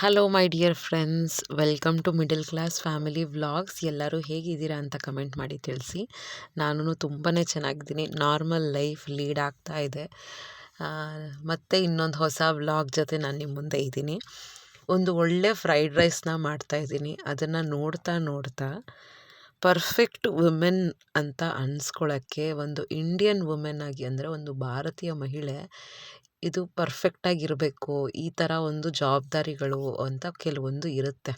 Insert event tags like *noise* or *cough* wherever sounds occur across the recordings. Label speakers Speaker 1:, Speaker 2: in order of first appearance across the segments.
Speaker 1: Hello my dear friends welcome to middle class family vlogs ಎಲ್ಲರೂ ಹೇಗಿದ್ದೀರಾ ಅಂತ comment ಮಾಡಿ ತಿಳಿಸಿ. ನಾನು ತುಂಬಾ ಚೆನ್ನಾಗಿದ್ದೀನಿ. ನಾರ್ಮಲ್ ಲೈಫ್ ಲೀಡ್ ಆಗ್ತಾ ಇದೆ. ಮತ್ತು ಇನ್ನೊಂದು ಹೊಸ ವ್ಲಾಗ್ ಜೊತೆ ನಾನು ನಿಮ್ಮ ಮುಂದೆ ಇದ್ದೀನಿ. ಒಂದು ಒಳ್ಳೆ ಫ್ರೈಡ್ ರೈಸ್ನ ಮಾಡ್ತಾಯಿದ್ದೀನಿ ಅದನ್ನು ನೋಡ್ತಾ ನೋಡ್ತಾ ಪರ್ಫೆಕ್ಟ್ ವುಮೆನ್ ಅಂತ ಅನ್ಸ್ಕೊಳ್ಳೋಕ್ಕೆ ಒಂದು ಇಂಡಿಯನ್ ವುಮೆನ್ ಆಗಿ ಅಂದರೆ ಒಂದು ಭಾರತೀಯ ಮಹಿಳೆ ಇದು ಪರ್ಫೆಕ್ಟಾಗಿರಬೇಕು ಈ ಥರ ಒಂದು ಜವಾಬ್ದಾರಿಗಳು ಅಂತ ಕೆಲವೊಂದು ಇರುತ್ತೆ.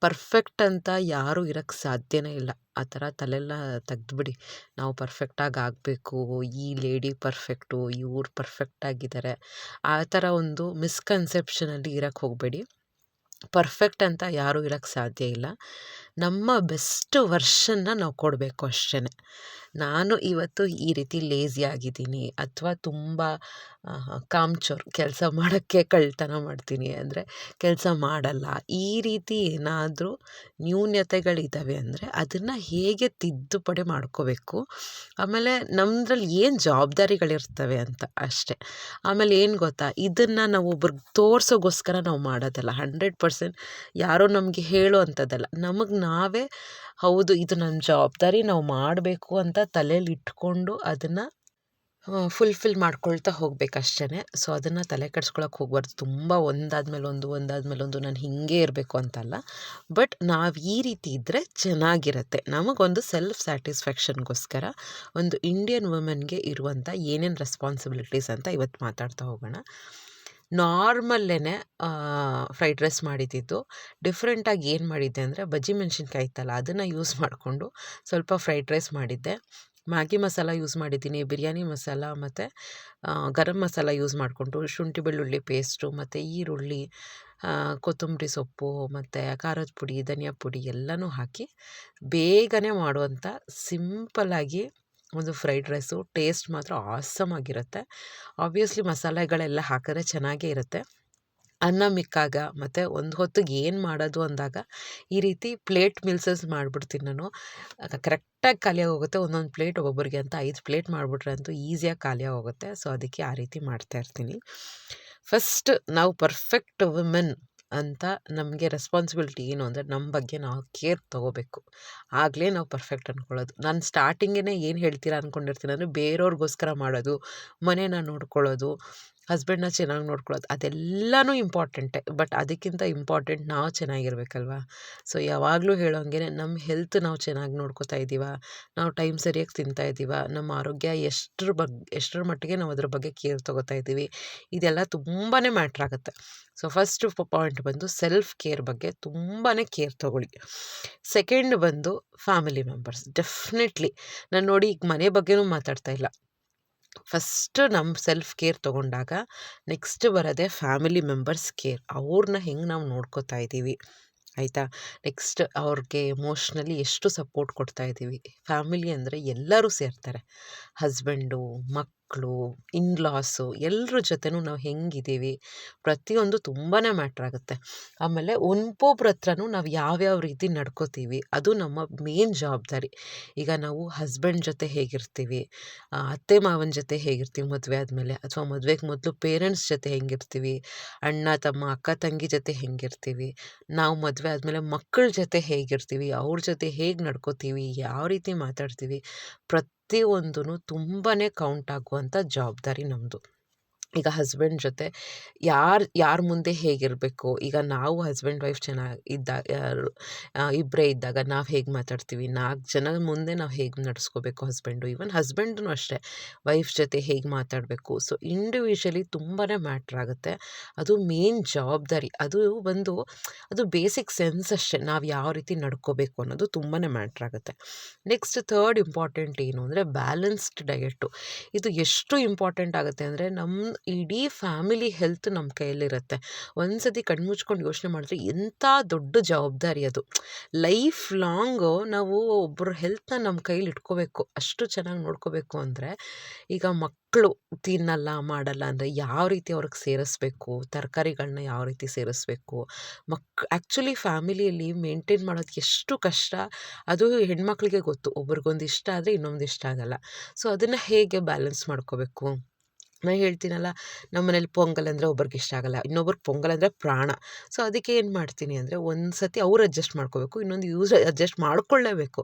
Speaker 1: ಪರ್ಫೆಕ್ಟ್ ಅಂತ ಯಾರೂ ಇರೋಕ್ಕೆ ಸಾಧ್ಯನೇ ಇಲ್ಲ. ಆ ಥರ ತಲೆಲ್ಲ ತೆಗ್ದುಬಿಡಿ. ನಾವು ಪರ್ಫೆಕ್ಟಾಗಿ ಆಗಬೇಕು, ಈ ಲೇಡಿ ಪರ್ಫೆಕ್ಟು, ಇವ್ರು ಪರ್ಫೆಕ್ಟಾಗಿದ್ದಾರೆ ಆ ಥರ ಒಂದು ಮಿಸ್ಕನ್ಸೆಪ್ಷನಲ್ಲಿ ಇರೋಕ್ಕೆ ಹೋಗಬೇಡಿ. ಪರ್ಫೆಕ್ಟ್ ಅಂತ ಯಾರೂ ಇರೋಕ್ಕೆ ಸಾಧ್ಯ ಇಲ್ಲ. ನಮ್ಮ ಬೆಸ್ಟ್ ವರ್ಷನ್ನ ನಾವು ಕೊಡಬೇಕು ಅಷ್ಟೇ ನಾನು ಇವತ್ತು ಈ ರೀತಿ ಲೇಝಿ ಆಗಿದ್ದೀನಿ ಅಥವಾ ತುಂಬ ಕಾಮ್ಚೋರ್ ಕೆಲಸ ಮಾಡೋಕ್ಕೆ ಕಳ್ತನ ಮಾಡ್ತೀನಿ ಅಂದರೆ ಕೆಲಸ ಮಾಡಲ್ಲ. ಈ ರೀತಿ ಏನಾದರೂ ನ್ಯೂನ್ಯತೆಗಳಿದ್ದಾವೆ ಅಂದರೆ ಅದನ್ನು ಹೇಗೆ ತಿದ್ದುಪಡಿ ಮಾಡ್ಕೋಬೇಕು? ಆಮೇಲೆ ನಮ್ಮದ್ರಲ್ಲಿ ಏನು ಜವಾಬ್ದಾರಿಗಳಿರ್ತವೆ ಅಂತ ಅಷ್ಟೇ. ಆಮೇಲೆ ಏನು ಗೊತ್ತಾ? ಇದನ್ನು ನಾವು ಒಬ್ರಿಗೆ ತೋರಿಸೋಗೋಸ್ಕರ ನಾವು ಮಾಡೋದಲ್ಲ. ಹಂಡ್ರೆಡ್ ಪರ್ಸೆಂಟ್ ಯಾರೋ ನಮಗೆ ಹೇಳೋ ಅಂಥದ್ದಲ್ಲ. ನಮಗೆ ನಾವೇ, ಹೌದು, ಇದು ನಮ್ಮ ಜವಾಬ್ದಾರಿ, ನಾವು ಮಾಡಬೇಕು ಅಂತ ತಲೇಲಿ ಇಟ್ಕೊಂಡು ಅದನ್ನು ಫುಲ್ಫಿಲ್ ಮಾಡ್ಕೊಳ್ತಾ ಹೋಗ್ಬೇಕು ಅಷ್ಟೇ ಸೊ ಅದನ್ನು ತಲೆ ಕೆಡ್ಸ್ಕೊಳಕ್ಕೆ ಹೋಗ್ಬಾರ್ದು. ತುಂಬ ಒಂದಾದ್ಮೇಲೆ ಒಂದು ಒಂದಾದ್ಮೇಲೆ ಒಂದು, ನಾನು ಹೀಗೆ ಇರಬೇಕು ಅಂತಲ್ಲ. ಬಟ್ ನಾವು ಈ ರೀತಿ ಇದ್ದರೆ ಚೆನ್ನಾಗಿರುತ್ತೆ. ನಮಗೊಂದು ಸೆಲ್ಫ್ ಸ್ಯಾಟಿಸ್ಫ್ಯಾಕ್ಷನ್ಗೋಸ್ಕರ ಒಂದು ಇಂಡಿಯನ್ ವುಮೆನ್ಗೆ ಇರುವಂಥ ಏನೇನು ರೆಸ್ಪಾನ್ಸಿಬಿಲಿಟೀಸ್ ಅಂತ ಇವತ್ತು ಮಾತಾಡ್ತಾ ಹೋಗೋಣ. ನಾರ್ಮಲ್ಲೇ ಫ್ರೈಡ್ ರೈಸ್ ಮಾಡಿದ್ದಿದ್ದು ಡಿಫ್ರೆಂಟಾಗಿ ಏನು ಮಾಡಿದ್ದೆ ಅಂದರೆ, ಬಜ್ಜಿ ಮೆಣಸಿನ್ಕಾಯಿ ಇತ್ತಲ್ಲ, ಅದನ್ನು ಯೂಸ್ ಮಾಡಿಕೊಂಡು ಸ್ವಲ್ಪ ಫ್ರೈಡ್ ರೈಸ್ ಮಾಡಿದ್ದೆ. ಮ್ಯಾಗಿ ಮಸಾಲ ಯೂಸ್ ಮಾಡಿದ್ದೀನಿ, ಬಿರಿಯಾನಿ ಮಸಾಲ ಮತ್ತು ಗರಂ ಮಸಾಲ ಯೂಸ್ ಮಾಡಿಕೊಂಡು, ಶುಂಠಿ ಬೆಳ್ಳುಳ್ಳಿ ಪೇಸ್ಟು ಮತ್ತು ಈರುಳ್ಳಿ ಕೊತ್ತಂಬರಿ ಸೊಪ್ಪು ಮತ್ತು ಖಾರದ ಪುಡಿ, ಧನಿಯಾ ಪುಡಿ ಎಲ್ಲನೂ ಹಾಕಿ ಬೇಗನೆ ಮಾಡುವಂಥ ಸಿಂಪಲ್ಲಾಗಿ ಒಂದು ಫ್ರೈಡ್ ರೈಸು, ಟೇಸ್ಟ್ ಮಾತ್ರ ಆಸಮ್ ಆಗಿರುತ್ತೆ. ಆಬ್ವಿಯಸ್ಲಿ ಮಸಾಲೆಗಳೆಲ್ಲ ಹಾಕಿದ್ರೆ ಚೆನ್ನಾಗೇ ಇರುತ್ತೆ. ಅನ್ನ ಮಿಕ್ಕಾಗ ಮತ್ತು ಒಂದು ಹೊತ್ತಿಗೆ ಏನು ಮಾಡೋದು ಅಂದಾಗ ಈ ರೀತಿ ಪ್ಲೇಟ್ ಮಿಲ್ಸಸ್ ಮಾಡಿಬಿಡ್ತೀನಿ ನಾನು. ಕರೆಕ್ಟಾಗಿ ಖಾಲಿಯಾಗಿ ಹೋಗುತ್ತೆ. ಒಂದೊಂದು ಪ್ಲೇಟ್ ಒಬ್ಬೊಬ್ಬರಿಗೆ ಅಂತ ಐದು ಪ್ಲೇಟ್ ಮಾಡಿಬಿಟ್ರೆ ಅಂತೂ ಈಸಿಯಾಗಿ ಖಾಲಿಯಾಗಿ ಹೋಗುತ್ತೆ. ಸೊ, ಅದಕ್ಕೆ ಆ ರೀತಿ ಮಾಡ್ತಾಯಿರ್ತೀನಿ ಫಸ್ಟ್ ನಾವು ಪರ್ಫೆಕ್ಟ್ ವುಮೆನ್ ಅಂತ ನಮಗೆ ರೆಸ್ಪಾನ್ಸಿಬಿಲಿಟಿ ಏನು ಅಂದರೆ ನಮ್ಮ ಬಗ್ಗೆ ನಾವು ಕೇರ್ ತೊಗೋಬೇಕು. ಆಗಲೇ ನಾವು ಪರ್ಫೆಕ್ಟ್ ಅಂದ್ಕೊಳ್ಳೋದು ನಾನು ಸ್ಟಾರ್ಟಿಂಗೇ ಏನು ಹೇಳ್ತೀರಾ ಅಂದ್ಕೊಂಡಿರ್ತೀನಿ ಅಂದರೆ ಬೇರೆಯವ್ರಿಗೋಸ್ಕರ ಮಾಡೋದು, ಮನೇನ ನೋಡ್ಕೊಳ್ಳೋದು ಹಸ್ಬೆಂಡ್ನ ಚೆನ್ನಾಗಿ ನೋಡ್ಕೊಳ್ಳೋದು, ಅದೆಲ್ಲನೂ ಇಂಪಾರ್ಟೆಂಟೆ. ಬಟ್ ಅದಕ್ಕಿಂತ ಇಂಪಾರ್ಟೆಂಟ್ ನಾವು ಚೆನ್ನಾಗಿರ್ಬೇಕಲ್ವ? ಸೊ, ಯಾವಾಗಲೂ ಹೇಳೋಂಗೆ ನಮ್ಮ ಹೆಲ್ತ್ ನಾವು ಚೆನ್ನಾಗಿ ನೋಡ್ಕೋತಾ ಇದ್ದೀವ ನಾವು ಟೈಮ್ ಸರಿಯಾಗಿ ತಿಂತಾ ಇದ್ದೀವ ನಮ್ಮ ಆರೋಗ್ಯ ಎಷ್ಟರ ಬಗ್ಗೆ ಎಷ್ಟರ ಮಟ್ಟಿಗೆ ನಾವು ಅದ್ರ ಬಗ್ಗೆ ಕೇರ್ ತೊಗೋತಾ ಇದ್ದೀವಿ ಇದೆಲ್ಲ ತುಂಬಾ ಮ್ಯಾಟ್ರ್ ಆಗುತ್ತೆ. ಸೊ, ಫಸ್ಟ್ ಪಾಯಿಂಟ್ ಬಂದು ಸೆಲ್ಫ್ ಕೇರ್ ಬಗ್ಗೆ ತುಂಬಾ ಕೇರ್ ತೊಗೊಳ್ಳಿ. ಸೆಕೆಂಡ್ ಬಂದು ಫ್ಯಾಮಿಲಿ ಮೆಂಬರ್ಸ್, ಡೆಫಿನೆಟ್ಲಿ. ನಾನು ನೋಡಿ ಈಗ ಮನೆ ಬಗ್ಗೆನೂ ಮಾತಾಡ್ತಾ ಇಲ್ಲ. ಫಸ್ಟ್ ನಮ್ಮ ಸೆಲ್ಫ್ ಕೇರ್ ತೊಗೊಂಡಾಗ ನೆಕ್ಸ್ಟ್ ಬರೋದೇ ಫ್ಯಾಮಿಲಿ ಮೆಂಬರ್ಸ್ ಕೇರ್ ಅವ್ರನ್ನ ಹೆಂಗೆ ನಾವು ನೋಡ್ಕೋತಾ ಇದ್ದೀವಿ, ಆಯಿತಾ? ನೆಕ್ಸ್ಟ್ ಅವ್ರಿಗೆ ಎಮೋಷ್ನಲಿ ಎಷ್ಟು ಸಪೋರ್ಟ್ ಕೊಡ್ತಾ ಇದ್ದೀವಿ. ಫ್ಯಾಮಿಲಿ ಅಂದರೆ ಎಲ್ಲರೂ ಸೇರ್ತಾರೆ. ಹಸ್ಬೆಂಡು ಮಕ್ಕಳು ಇನ್ಲಾಸು ಎಲ್ಲರ ಜೊತೆನೂ ನಾವು ಹೆಂಗಿದ್ದೀವಿ, ಪ್ರತಿಯೊಂದು ತುಂಬಾ ಮ್ಯಾಟ್ರ್ ಆಗುತ್ತೆ. ಆಮೇಲೆ ಒಬ್ಬೊಬ್ರ ಹತ್ರನೂ ನಾವು ಯಾವ್ಯಾವ ರೀತಿ ನಡ್ಕೋತೀವಿ, ಅದು ನಮ್ಮ ಮೇನ್ ಜವಾಬ್ದಾರಿ. ಈಗ ನಾವು ಹಸ್ಬೆಂಡ್ ಜೊತೆ ಹೇಗಿರ್ತೀವಿ ಅತ್ತೆ ಮಾವನ ಜೊತೆ ಹೇಗಿರ್ತೀವಿ ಮದುವೆ ಆದಮೇಲೆ, ಅಥವಾ ಮದುವೆಗೆ ಮೊದಲು ಪೇರೆಂಟ್ಸ್ ಜೊತೆ ಹೆಂಗಿರ್ತೀವಿ, ಅಣ್ಣ, ತಮ್ಮ, ಅಕ್ಕ, ತಂಗಿ ಜೊತೆ ಹೆಂಗಿರ್ತೀವಿ, ನಾವು ಮದುವೆ ಆದಮೇಲೆ ಮಕ್ಕಳ ಜೊತೆ ಹೇಗಿರ್ತೀವಿ, ಅವ್ರ ಜೊತೆ ಹೇಗೆ ನಡ್ಕೋತೀವಿ, ಯಾವ ರೀತಿ ಮಾತಾಡ್ತೀವಿ ಪ್ರತಿಯೊಂದೂ ತುಂಬಾ ಕೌಂಟ್ ಆಗುವಂಥ ಜವಾಬ್ದಾರಿ ನಮ್ಮದು ಈಗ ಹಸ್ಬೆಂಡ್ ಜೊತೆ ಯಾರು, ಯಾರ ಮುಂದೆ ಹೇಗಿರಬೇಕು? ಈಗ ನಾವು ಹಸ್ಬೆಂಡ್ ವೈಫ್ ಚೆನ್ನಾಗಿ ಇದ್ದಾಗ ಇಬ್ಬರೇ ಇದ್ದಾಗ ನಾವು ಹೇಗೆ ಮಾತಾಡ್ತೀವಿ? ನಾಲ್ಕು ಜನ ಮುಂದೆ ನಾವು ಹೇಗೆ ನಡೆಸ್ಕೋಬೇಕು ಹಸ್ಬೆಂಡು ಈವನ್ ಹಸ್ಬೆಂಡೂ ಅಷ್ಟೇ ವೈಫ್ ಜೊತೆ ಹೇಗೆ ಮಾತಾಡಬೇಕು? ಸೊ ಇಂಡಿವಿಜುವಲಿ ತುಂಬಾ ಮ್ಯಾಟ್ರ್ ಆಗುತ್ತೆ. ಅದು ಮೇನ್ ಜವಾಬ್ದಾರಿ. ಅದು ಒಂದು, ಅದು ಬೇಸಿಕ್ ಸೆನ್ಸ್ ಅಷ್ಟೇ. ನಾವು ಯಾವ ರೀತಿ ನಡ್ಕೋಬೇಕು ಅನ್ನೋದು ತುಂಬಾ ಮ್ಯಾಟ್ರ್ ಆಗುತ್ತೆ. ನೆಕ್ಸ್ಟ್ ಥರ್ಡ್ ಇಂಪಾರ್ಟೆಂಟ್ ಏನು ಅಂದರೆ ಬ್ಯಾಲೆನ್ಸ್ಡ್ ಡಯೆಟ್ಟು ಇದು ಎಷ್ಟು ಇಂಪಾರ್ಟೆಂಟ್ ಆಗುತ್ತೆ ಅಂದರೆ ನಮ್ಮ ಇಡೀ ಫ್ಯಾಮಿಲಿ ಹೆಲ್ತ್ ನಮ್ಮ ಕೈಯಲ್ಲಿರುತ್ತೆ. ಒಂದು ಸತಿ ಕಣ್ಮುಚ್ಕೊಂಡು ಯೋಚನೆ ಮಾಡಿದ್ರೆ ಎಂಥ ದೊಡ್ಡ ಜವಾಬ್ದಾರಿ ಅದು. ಲೈಫ್ ಲಾಂಗು ನಾವು ಒಬ್ಬರ ಹೆಲ್ತ್ನ ನಮ್ಮ ಕೈಲಿ ಇಟ್ಕೋಬೇಕು, ಅಷ್ಟು ಚೆನ್ನಾಗಿ ನೋಡ್ಕೋಬೇಕು ಅಂದರೆ ಈಗ ಮಕ್ಕಳು ತಿನ್ನಲ್ಲ, ಮಾಡಲ್ಲ ಅಂದರೆ ಯಾವ ರೀತಿ ಅವ್ರಿಗೆ ಸೇರಿಸ್ಬೇಕು ತರಕಾರಿಗಳನ್ನ ಯಾವ ರೀತಿ ಸೇರಿಸ್ಬೇಕು, ಮಕ್ ಆ್ಯಕ್ಚುಲಿ ಫ್ಯಾಮಿಲಿಯಲ್ಲಿ ಮೇಂಟೈನ್ ಮಾಡೋದು ಎಷ್ಟು ಕಷ್ಟ ಅದು ಹೆಣ್ಮಕ್ಳಿಗೆ ಗೊತ್ತು. ಒಬ್ರಿಗೊಂದು ಇಷ್ಟ ಆದರೆ ಇನ್ನೊಂದು ಇಷ್ಟ ಆಗಲ್ಲ. ಸೊ ಅದನ್ನು ಹೇಗೆ ಬ್ಯಾಲೆನ್ಸ್ ಮಾಡ್ಕೋಬೇಕು? ನಾನು ಹೇಳ್ತೀನಲ್ಲ ನಮ್ಮ ಮನೇಲಿ ಪೊಂಗಲ್ ಅಂದರೆ ಒಬ್ರಿಗೆ ಇಷ್ಟ ಆಗಲ್ಲ ಇನ್ನೊಬ್ರಿಗೆ ಪೊಂಗಲ್ ಅಂದರೆ ಪ್ರಾಣ. ಸೊ ಅದಕ್ಕೆ ಏನು ಮಾಡ್ತೀನಿ ಅಂದರೆ ಒಂದು ಸತಿ ಅವ್ರು ಅಡ್ಜಸ್ಟ್ ಮಾಡ್ಕೋಬೇಕು, ಇನ್ನೊಂದು ಯೂಸ್ ಅಡ್ಜಸ್ಟ್ ಮಾಡ್ಕೊಳ್ಳೇಬೇಕು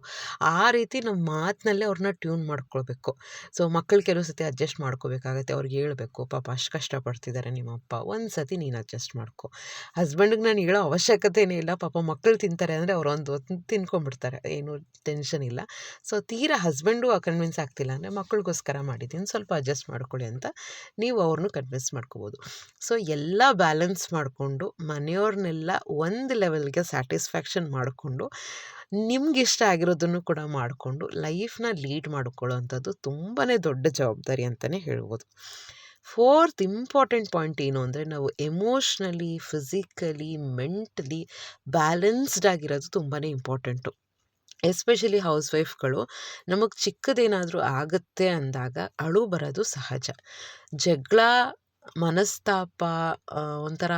Speaker 1: ಆ ರೀತಿ ನಮ್ಮ ಮಾತಿನಲ್ಲೇ ಅವ್ರನ್ನ ಟ್ಯೂನ್ ಮಾಡ್ಕೊಳ್ಬೇಕು. ಸೊ ಮಕ್ಕಳು ಕೆಲವು ಸತಿ ಅಡ್ಜಸ್ಟ್ ಮಾಡ್ಕೋಬೇಕಾಗತ್ತೆ, ಅವ್ರಿಗೆ ಹೇಳಬೇಕು, ಪಾಪ ಅಷ್ಟು ಕಷ್ಟಪಡ್ತಿದ್ದಾರೆ ನಿಮ್ಮಪ್ಪ ಒಂದು ಸತಿ ನೀನು ಅಡ್ಜಸ್ಟ್ ಮಾಡ್ಕೊ. ಹಸ್ಬೆಂಡಿಗೆ ನಾನು ಹೇಳೋ ಅವಶ್ಯಕತೆಯೇ ಇಲ್ಲ, ಪಾಪ ಮಕ್ಕಳು ತಿಂತಾರೆ ಅಂದರೆ ಅವ್ರು ಒಂದು ಹೊತ್ತು ತಿನ್ಕೊಂಡ್ಬಿಡ್ತಾರೆ, ಏನು ಟೆನ್ಷನ್ ಇಲ್ಲ. ಸೊ ತೀರಾ ಹಸ್ಬೆಂಡು ಕನ್ವಿನ್ಸ್ ಆಗ್ತಿಲ್ಲ ಅಂದರೆ ಮಕ್ಕಳಿಗೋಸ್ಕರ ಮಾಡಿದ್ದೀನಿ, ಸ್ವಲ್ಪ ಅಡ್ಜಸ್ಟ್ ಮಾಡ್ಕೊಳ್ಳಿ ಅಂತ ನೀವು ಅವ್ರನ್ನೂ ಕನ್ವಿನ್ಸ್ ಮಾಡ್ಕೋಬೋದು. ಸೊ ಎಲ್ಲ ಬ್ಯಾಲೆನ್ಸ್ ಮಾಡಿಕೊಂಡು, ಮನೆಯವ್ರನ್ನೆಲ್ಲ ಒಂದು ಲೆವೆಲ್ಗೆ ಸ್ಯಾಟಿಸ್ಫ್ಯಾಕ್ಷನ್ ಮಾಡಿಕೊಂಡು ನಿಮ್ಗೆ ಇಷ್ಟ ಆಗಿರೋದನ್ನು ಕೂಡ ಮಾಡಿಕೊಂಡು ಲೈಫ್ನ ಲೀಡ್ ಮಾಡ್ಕೊಳ್ಳೋವಂಥದ್ದು ತುಂಬಾ ದೊಡ್ಡ ಜವಾಬ್ದಾರಿ ಅಂತಲೇ ಹೇಳ್ಬೋದು. ಫೋರ್ತ್ ಇಂಪಾರ್ಟೆಂಟ್ ಪಾಯಿಂಟ್ ಏನು ಅಂದರೆ, ನಾವು ಎಮೋಷ್ನಲಿ ಫಿಸಿಕಲಿ ಮೆಂಟಲಿ ಬ್ಯಾಲೆನ್ಸ್ಡ್ ಆಗಿರೋದು ತುಂಬಾ ಇಂಪಾರ್ಟೆಂಟು ಎಸ್ಪೆಷಲಿ ಹೌಸ್ ವೈಫ್ಗಳು ನಮಗೆ ಚಿಕ್ಕದೇನಾದರೂ ಆಗುತ್ತೆ ಅಂದಾಗ ಅಳು ಬರೋದು ಸಹಜ. ಜಗಳ, ಮನಸ್ತಾಪ ಒಂಥರ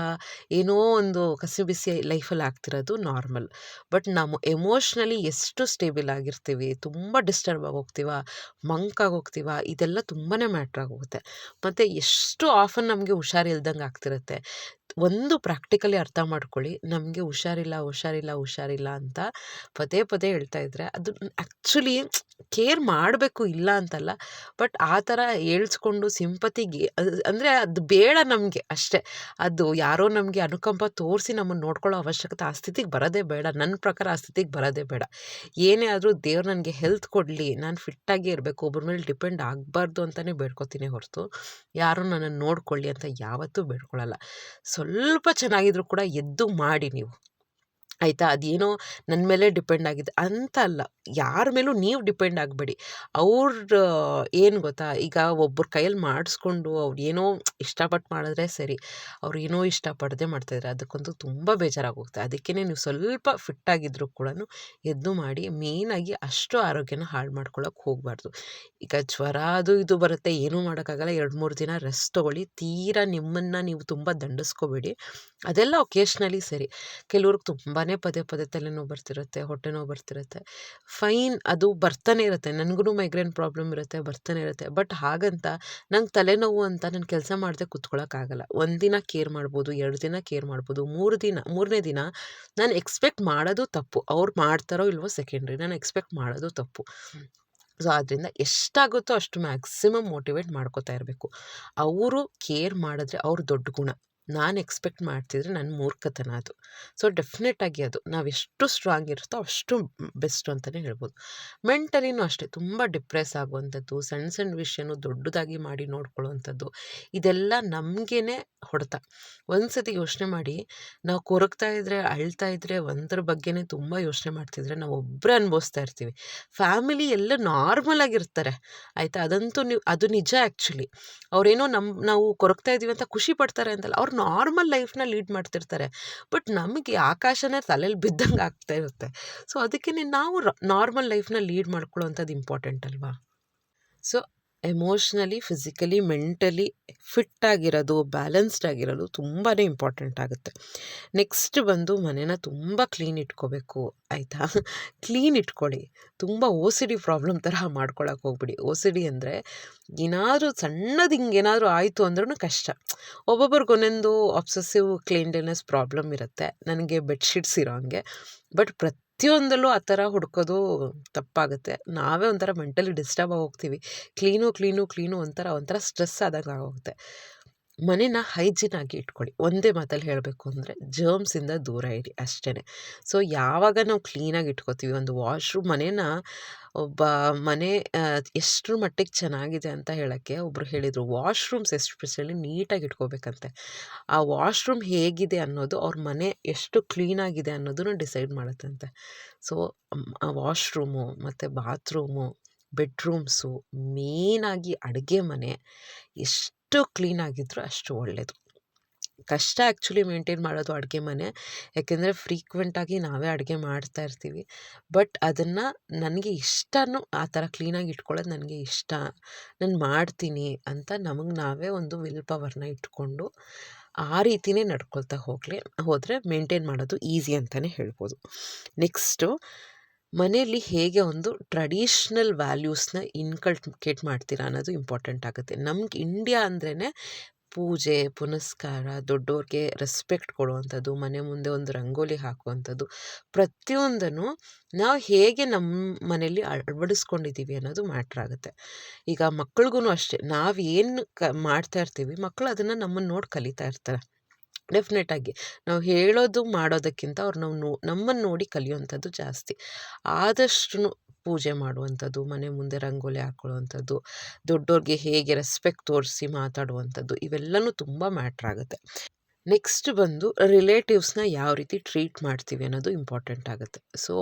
Speaker 1: ಏನೋ ಒಂದು ಕಸಿ ಬಿಸಿ ಲೈಫಲ್ಲಿ ಆಗ್ತಿರೋದು ನಾರ್ಮಲ್. ಬಟ್ ನಾವು ಎಮೋಷ್ನಲಿ ಎಷ್ಟು ಸ್ಟೇಬಲ್ ಆಗಿರ್ತೀವಿ, ತುಂಬ ಡಿಸ್ಟರ್ಬ್ ಆಗಿ ಹೋಗ್ತೀವ ಮಂಕಾಗಿ ಹೋಗ್ತೀವ ಇದೆಲ್ಲ ತುಂಬಾ ಮ್ಯಾಟ್ರ್ ಆಗೋಗುತ್ತೆ. ಮತ್ತು ಎಷ್ಟು ಆಫನ್ ನಮಗೆ ಹುಷಾರಿಲ್ದಂಗೆ ಆಗ್ತಿರುತ್ತೆ. ಒಂದು ಪ್ರಾಕ್ಟಿಕಲಿ ಅರ್ಥ ಮಾಡ್ಕೊಳ್ಳಿ. ನಮಗೆ ಹುಷಾರಿಲ್ಲ ಹುಷಾರಿಲ್ಲ ಹುಷಾರಿಲ್ಲ ಅಂತ ಪದೇ ಪದೇ ಹೇಳ್ತಾ ಇದ್ದರೆ ಅದು ಆ್ಯಕ್ಚುಲಿ ಕೇರ್ ಮಾಡಬೇಕು ಇಲ್ಲ ಅಂತಲ್ಲ. ಬಟ್ ಆ ಥರ ಹೇಳ್ಸ್ಕೊಂಡು ಸಿಂಪತಿಗೆ ಅಂದರೆ ಅದು ಬೇಡ ನಮಗೆ ಅಷ್ಟೇ. ಅದು ಯಾರೋ ನಮಗೆ ಅನುಕಂಪ ತೋರಿಸಿ ನಮ್ಮನ್ನು ನೋಡ್ಕೊಳ್ಳೋ ಅವಶ್ಯಕತೆ ಆ ಸ್ಥಿತಿಗೆ ಬರೋದೇ ಬೇಡ. ನನ್ನ ಪ್ರಕಾರ ಆ ಸ್ಥಿತಿಗೆ ಬರೋದೇ ಬೇಡ. ಏನೇ ಆದರೂ ದೇವ್ರು ನನಗೆ ಹೆಲ್ತ್ ಕೊಡಲಿ, ನಾನು ಫಿಟ್ಟಾಗಿ ಇರಬೇಕು ಒಬ್ಬರ ಮೇಲೆ ಡಿಪೆಂಡ್ ಆಗಬಾರ್ದು ಅಂತಲೇ ಬೇಡ್ಕೊತೀನಿ ಹೊರತು. ಯಾರೂ ನನ್ನನ್ನು ನೋಡ್ಕೊಳ್ಳಿ ಅಂತ ಯಾವತ್ತೂ ಬೇಡ್ಕೊಳ್ಳಲ್ಲ ಸ್ವಲ್ಪ ಚೆನ್ನಾಗಿದ್ರು ಕೂಡ ಎದ್ದು ಮಾಡಿ ನೀವು. ಆಯಿತಾ? ಅದೇನೋ ನನ್ನ ಮೇಲೆ ಡಿಪೆಂಡ್ ಆಗಿದೆ ಅಂತ ಅಲ್ಲ. ಯಾರ ಮೇಲೂ ನೀವು ಡಿಪೆಂಡ್ ಆಗಬೇಡಿ. ಅವ್ರ ಏನು ಗೊತ್ತಾ? ಈಗ ಒಬ್ಬರ ಕೈಯಲ್ಲಿ ಮಾಡಿಸ್ಕೊಂಡು ಅವ್ರು ಏನೋ ಇಷ್ಟಪಟ್ಟು ಮಾಡಿದ್ರೆ ಸರಿ. ಅವ್ರು ಏನೋ ಇಷ್ಟಪಡದೆ ಮಾಡ್ತಾಯಿದ್ರೆ ಅದಕ್ಕಂತೂ ತುಂಬ ಬೇಜಾರಾಗೋಗುತ್ತೆ. ಅದಕ್ಕೇ ನೀವು ಸ್ವಲ್ಪ ಫಿಟ್ಟಾಗಿದ್ದರೂ ಕೂಡ ಎದ್ದು ಮಾಡಿ ಮೇಯ್ನಾಗಿ ಅಷ್ಟು ಆರೋಗ್ಯನ ಹಾಳು ಮಾಡ್ಕೊಳ್ಳೋಕೆ ಹೋಗಬಾರ್ದು. ಈಗ ಜ್ವರ ಅದು ಇದು ಬರುತ್ತೆ. ಏನೂ ಮಾಡೋಕ್ಕಾಗಲ್ಲ. ಎರಡು, ಮೂರು ದಿನ ರೆಸ್ಟ್ ತೊಗೊಳ್ಳಿ. ತೀರಾ ನಿಮ್ಮನ್ನು ನೀವು ತುಂಬ ದಂಡಿಸ್ಕೋಬೇಡಿ. ಅದೆಲ್ಲ ಒಕೇಶ್ನಲಿ ಸರಿ. ಕೆಲವ್ರಿಗೆ ತುಂಬಾ ಪದೇ ಪದೇ ತಲೆನೋವು ಬರ್ತಿರುತ್ತೆ ಹೊಟ್ಟೆ ನೋವು ಬರ್ತಿರುತ್ತೆ. ಫೈನ್ ಅದು ಬರ್ತಾನೆ ಇರುತ್ತೆ. ನನಗೂ ಮೈಗ್ರೇನ್ ಪ್ರಾಬ್ಲಮ್ ಇರುತ್ತೆ, ಬರ್ತಾನೆ ಇರುತ್ತೆ. ಬಟ್ ಹಾಗಂತ ನಂಗೆ ತಲೆನೋವು ಅಂತ ನಾನು ಕೆಲಸ ಮಾಡದೆ ಕುತ್ಕೊಳ್ಳೋಕ್ಕಾಗಲ್ಲ ಒಂದಿನ ಕೇರ್ ಮಾಡ್ಬೋದು, ಎರಡು ದಿನ ಕೇರ್ ಮಾಡ್ಬೋದು, ಮೂರು ದಿನ, ಮೂರನೇ ದಿನ ನಾನು ಎಕ್ಸ್ಪೆಕ್ಟ್ ಮಾಡೋದು ತಪ್ಪು. ಅವ್ರು ಮಾಡ್ತಾರೋ ಇಲ್ವೋ ಸೆಕೆಂಡ್ರಿ, ನಾನು ಎಕ್ಸ್ಪೆಕ್ಟ್ ಮಾಡೋದು ತಪ್ಪು. ಸೊ ಆದ್ದರಿಂದ ಎಷ್ಟಾಗುತ್ತೋ ಅಷ್ಟು ಮ್ಯಾಕ್ಸಿಮಮ್ ಮೋಟಿವೇಟ್ ಮಾಡ್ಕೋತಾ ಇರಬೇಕು. ಅವರು ಕೇರ್ ಮಾಡಿದ್ರೆ ಅವ್ರ ದೊಡ್ಡ ಗುಣ. ನಾನು ಎಕ್ಸ್ಪೆಕ್ಟ್ ಮಾಡ್ತಿದ್ರೆ ನನ್ನ ಮೂರ್ಖತನ ಅದು. ಸೊ ಡೆಫಿನೆಟಾಗಿ ಅದು. ನಾವು ಎಷ್ಟು ಸ್ಟ್ರಾಂಗ್ ಇರುತ್ತೋ ಅಷ್ಟು ಬೆಸ್ಟ್ ಅಂತಲೇ ಹೇಳ್ಬೋದು. ಮೆಂಟಲಿನೂ ಅಷ್ಟೇ. ತುಂಬ ಡಿಪ್ರೆಸ್ ಆಗುವಂಥದ್ದು ಸಣ್ಣ ಸಣ್ಣ ವಿಷಯನೂ ದೊಡ್ಡದಾಗಿ ಮಾಡಿ ನೋಡ್ಕೊಳ್ಳುವಂಥದ್ದು, ಇದೆಲ್ಲ ನಮಗೇನೆ ಹೊಡೆತ. ಒಂದು ಸತಿ ಯೋಚನೆ ಮಾಡಿ, ನಾವು ಕೊರಗ್ತಾ ಇದ್ದರೆ ಅಳ್ತಾ ಇದ್ದರೆ ಒಂದ್ರ ಬಗ್ಗೆನೇ ತುಂಬ ಯೋಚನೆ ಮಾಡ್ತಿದ್ರೆ ನಾವು ಒಬ್ಬರೇ ಅನುಭವಿಸ್ತಾ ಇರ್ತೀವಿ. ಫ್ಯಾಮಿಲಿ ಎಲ್ಲ ನಾರ್ಮಲ್ ಆಗಿರ್ತಾರೆ. ಆಯಿತಾ? ಅದಂತೂ ಅದು ನಿಜ ಆ್ಯಕ್ಚುಲಿ ಅವರೇನೋ ನಮ್ಮ ನಾವು ಕೊರಗ್ತಾ ಇದ್ದೀವಿ ಅಂತ ಖುಷಿ ಪಡ್ತಾರೆ ಅಂತಲ್ಲ, ಅವ್ರು ನಾರ್ಮಲ್ ಲೈಫ್ನ ಲೀಡ್ ಮಾಡ್ತಿರ್ತಾರೆ. ಬಟ್ ನಮಗೆ ಆಕಾಶನೇ ತಲೆಯಲ್ಲಿ ಬಿದ್ದಂಗೆ ಆಗ್ತಾ ಇರುತ್ತೆ. ಸೊ, ಅದಕ್ಕೆ ನಾವು ನಾರ್ಮಲ್ ಲೈಫ್ನ ಲೀಡ್ ಮಾಡ್ಕೊಳ್ಳೋವಂಥದ್ದು ಇಂಪಾರ್ಟೆಂಟ್ ಅಲ್ವಾ? So emotionally physically mentally fit ಆಗಿರೋದು ಬ್ಯಾಲೆನ್ಸ್ಡ್ ಆಗಿರೋದು ತುಂಬಾ ಇಂಪಾರ್ಟೆಂಟ್ ಆಗುತ್ತೆ. ನೆಕ್ಸ್ಟ್ ಬಂದು ಮನೇನ ತುಂಬ ಕ್ಲೀನ್ ಇಟ್ಕೋಬೇಕು, ಆಯಿತಾ? ಕ್ಲೀನ್ ಇಟ್ಕೊಳ್ಳಿ. ತುಂಬ ಓ ಸಿ ಡಿ ಪ್ರಾಬ್ಲಮ್ ಥರ ಮಾಡ್ಕೊಳಕ್ಕೆ ಹೋಗ್ಬಿಡಿ. ಓ ಸಿ ಡಿ ಅಂದರೆ ಏನಾದರೂ ಸಣ್ಣದು ಹಿಂಗೇನಾದರೂ ಆಯಿತು ಅಂದ್ರೂ ಕಷ್ಟ. ಒಬ್ಬೊಬ್ರಿಗೆ ಒಂದೊಂದು ಅಬ್ಸೆಸಿವ್ ಕ್ಲೀನ್ಲಿನೆಸ್ ಪ್ರಾಬ್ಲಮ್ ಇರುತ್ತೆ. ನನಗೆ ಬೆಡ್ಶೀಟ್ಸ್ ಇರೋ ಹಂಗೆ. ಬಟ್ ಪ್ರತಿ ಪ್ರತಿಯೊಂದರಲ್ಲೂ ಆ ಥರ ಹುಡ್ಕೋದು ತಪ್ಪಾಗುತ್ತೆ. ನಾವೇ ಒಂಥರ ಮೆಂಟಲಿ ಡಿಸ್ಟರ್ಬ್ ಆಗಿ ಹೋಗ್ತೀವಿ ಕ್ಲೀನು ಕ್ಲೀನು ಕ್ಲೀನು ಒಂಥರ ಒಂಥರ ಸ್ಟ್ರೆಸ್ ಆದಂಗೆ ಆಗೋಗುತ್ತೆ. ಮನೇನ ಹೈಜಿನ್ ಆಗಿ ಇಟ್ಕೊಳ್ಳಿ. ಒಂದೇ ಮಾತಲ್ಲಿ ಹೇಳಬೇಕು ಅಂದರೆ ಜರ್ಮ್ಸಿಂದ ದೂರ ಇರಿ ಅಷ್ಟೇ ಸೊ ಯಾವಾಗ ನಾವು ಕ್ಲೀನಾಗಿ ಇಟ್ಕೋತೀವಿ, ಒಂದು ವಾಶ್ರೂಮ್ ಮನೇನ ಒಬ್ಬ ಮನೆ ಎಷ್ಟರ ಮಟ್ಟಿಗೆ ಚೆನ್ನಾಗಿದೆ ಅಂತ ಹೇಳೋಕ್ಕೆ ಒಬ್ಬರು ಹೇಳಿದರು. ವಾಶ್ರೂಮ್ಸ್ ಎಸ್ಪೆಷಲಿ ನೀಟಾಗಿ ಇಟ್ಕೋಬೇಕಂತೆ. ಆ ವಾಶ್ರೂಮ್ ಹೇಗಿದೆ ಅನ್ನೋದು ಅವ್ರ ಮನೆ ಎಷ್ಟು ಕ್ಲೀನಾಗಿದೆ ಅನ್ನೋದನ್ನು ಡಿಸೈಡ್ ಮಾಡುತ್ತಂತೆ. ಸೊ ಆ ವಾಶ್ರೂಮು ಮತ್ತು ಬಾತ್ರೂಮು, ಬೆಡ್ರೂಮ್ಸು ಮೇನಾಗಿ ಅಡುಗೆ ಮನೆ ಎಷ್ಟು ಕ್ಲೀನಾಗಿದ್ದರೂ ಅಷ್ಟು ಒಳ್ಳೆಯದು ಕಷ್ಟ ಆ್ಯಕ್ಚುಲಿ ಮೇಂಟೈನ್ ಮಾಡೋದು ಅಡುಗೆ ಮನೆ. ಯಾಕೆಂದರೆ ಫ್ರೀಕ್ವೆಂಟಾಗಿ ನಾವೇ ಅಡುಗೆ ಮಾಡ್ತಾ ಇರ್ತೀವಿ. ಬಟ್ ಅದನ್ನು ನನಗೆ ಇಷ್ಟನೂ ಆ ಥರ ಕ್ಲೀನಾಗಿ ಇಟ್ಕೊಳ್ಳೋದು ನನಗೆ ಇಷ್ಟ. ನಾನು ಮಾಡ್ತೀನಿ ಅಂತ ನಮಗೆ ನಾವೇ ಒಂದು ವಿಲ್ ಪವರ್ನ ಇಟ್ಕೊಂಡು ಆ ರೀತಿಯೇ ನಡ್ಕೊಳ್ತಾ ಹೋಗಲಿ. ಹೋದರೆ ಮೇಂಟೈನ್ ಮಾಡೋದು ಈಸಿ ಅಂತಲೇ ಹೇಳ್ಬೋದು. ನೆಕ್ಸ್ಟು ಮನೆಯಲ್ಲಿ ಹೇಗೆ ಒಂದು ಟ್ರೆಡಿಷ್ನಲ್ ವ್ಯಾಲ್ಯೂಸ್ನ ಇನ್ಕಲ್ಕೇಟ್ ಮಾಡ್ತೀರಾ ಅನ್ನೋದು ಇಂಪಾರ್ಟೆಂಟ್ ಆಗುತ್ತೆ. ನಮ್ಗೆ ಇಂಡಿಯಾ ಅಂದ್ರೇ ಪೂಜೆ, ಪುನಸ್ಕಾರ, ದೊಡ್ಡೋರಿಗೆ ರೆಸ್ಪೆಕ್ಟ್ ಕೊಡುವಂಥದ್ದು, ಮನೆ ಮುಂದೆ ಒಂದು ರಂಗೋಲಿ ಹಾಕುವಂಥದ್ದು, ಪ್ರತಿಯೊಂದನ್ನು ನಾವು ಹೇಗೆ ನಮ್ಮ ಮನೆಯಲ್ಲಿ ಅಳವಡಿಸ್ಕೊಂಡಿದ್ದೀವಿ ಅನ್ನೋದು ಮ್ಯಾಟ್ರ್ ಆಗುತ್ತೆ. ಈಗ ಮಕ್ಳಿಗೂ ಅಷ್ಟೇ, ನಾವು ಏನು ಕ, ಮಾಡ್ತಾ ಇರ್ತೀವಿ ಮಕ್ಕಳು ಅದನ್ನು ನಮ್ಮನ್ನು ನೋಡಿ ಕಲಿತಾ ಇರ್ತಾರೆ. ಡೆಫಿನೆಟಾಗಿ ನಾವು ಹೇಳೋದು ಮಾಡೋದಕ್ಕಿಂತ ಅವ್ರು ನಾವು ನೋ ನಮ್ಮನ್ನು ನೋಡಿ ಕಲಿಯುವಂಥದ್ದು ಜಾಸ್ತಿ. ಆದಷ್ಟು ಪೂಜೆ ಮಾಡುವಂಥದ್ದು, ಮನೆ ಮುಂದೆ ರಂಗೋಲಿ ಹಾಕ್ಕೊಳ್ಳುವಂಥದ್ದು ದೊಡ್ಡೋರಿಗೆ ಹೇಗೆ ರೆಸ್ಪೆಕ್ಟ್ ತೋರಿಸಿ ಮಾತಾಡುವಂಥದ್ದು ಇವೆಲ್ಲವೂ ತುಂಬ ಮ್ಯಾಟ್ರ್ ಆಗುತ್ತೆ. ನೆಕ್ಸ್ಟ್ ಬಂದು ರಿಲೇಟಿವ್ಸ್ನ ಯಾವ ರೀತಿ ಟ್ರೀಟ್ ಮಾಡ್ತೀವಿ ಅನ್ನೋದು ಇಂಪಾರ್ಟೆಂಟ್ ಆಗುತ್ತೆ. ಸೊ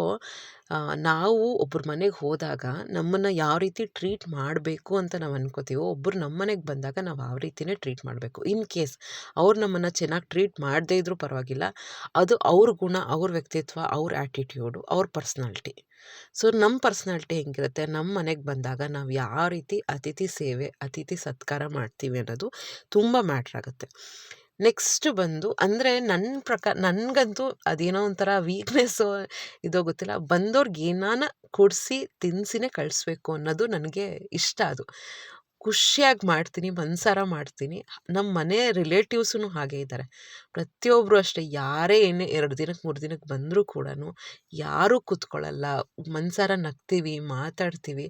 Speaker 1: ನಾವು ಒಬ್ಬರ ಮನೆಗೆ ಹೋದಾಗ ನಮ್ಮನ್ನು ಯಾವ ರೀತಿ ಟ್ರೀಟ್ ಮಾಡಬೇಕು ಅಂತ ನಾವು ಅನ್ಕೋತೀವೋ ಒಬ್ಬರು ನಮ್ಮ ಮನೆಗೆ ಬಂದಾಗ ನಾವು ಆ ರೀತಿಯೇ ಟ್ರೀಟ್ ಮಾಡಬೇಕು. ಇನ್ ಕೇಸ್ ಅವ್ರು ನಮ್ಮನ್ನು ಚೆನ್ನಾಗಿ ಟ್ರೀಟ್ ಮಾಡದೇ ಇದ್ರೂ ಪರವಾಗಿಲ್ಲ, ಅದು ಅವ್ರ ಗುಣ, ಅವ್ರ ವ್ಯಕ್ತಿತ್ವ, ಅವ್ರ ಆ್ಯಟಿಟ್ಯೂಡು ಅವ್ರ ಪರ್ಸ್ನಾಲ್ಟಿ ಸೊ ನಮ್ಮ ಪರ್ಸ್ನಾಲ್ಟಿ ಹೆಂಗಿರುತ್ತೆ? ನಮ್ಮ ಮನೆಗೆ ಬಂದಾಗ ನಾವು ಯಾವ ರೀತಿ ಅತಿಥಿ ಸೇವೆ, ಅತಿಥಿ ಸತ್ಕಾರ ಮಾಡ್ತೀವಿ ಅನ್ನೋದು ತುಂಬ ಮ್ಯಾಟ್ರ್ ಆಗುತ್ತೆ. ನೆಕ್ಸ್ಟ್ ಬಂದು ಅಂದರೆ ನನ್ನ ಪ್ರಕಾರ ನನಗಂತೂ ಅದೇನೋ ಒಂಥರ ವೀಕ್ನೆಸ್ಸು ಇದೋ ಗೊತ್ತಿಲ್ಲ. ಬಂದೋರ್ಗೆ ಏನಾನ ಕೊಡಿಸಿ, ತಿನ್ಸಿನೇ ಕಳಿಸ್ಬೇಕು ಅನ್ನೋದು ನನಗೆ ಇಷ್ಟ ಅದು. ಖುಷಿಯಾಗಿ ಮಾಡ್ತೀನಿ, ಮನ್ಸಾರ ಮಾಡ್ತೀನಿ. ನಮ್ಮ ಮನೆ ರಿಲೇಟಿವ್ಸೂ ಹಾಗೆ ಇದ್ದಾರೆ ಪ್ರತಿಯೊಬ್ಬರು ಅಷ್ಟೇ, ಯಾರೇ ಏನೇ ಎರಡು ದಿನಕ್ಕೆ ಮೂರು ದಿನಕ್ಕೆ ಬಂದರೂ ಕೂಡ ಯಾರೂ ಕೂತ್ಕೊಳ್ಳಲ್ಲ ಮನ್ಸಾರ ನಗ್ತೀವಿ, ಮಾತಾಡ್ತೀವಿ.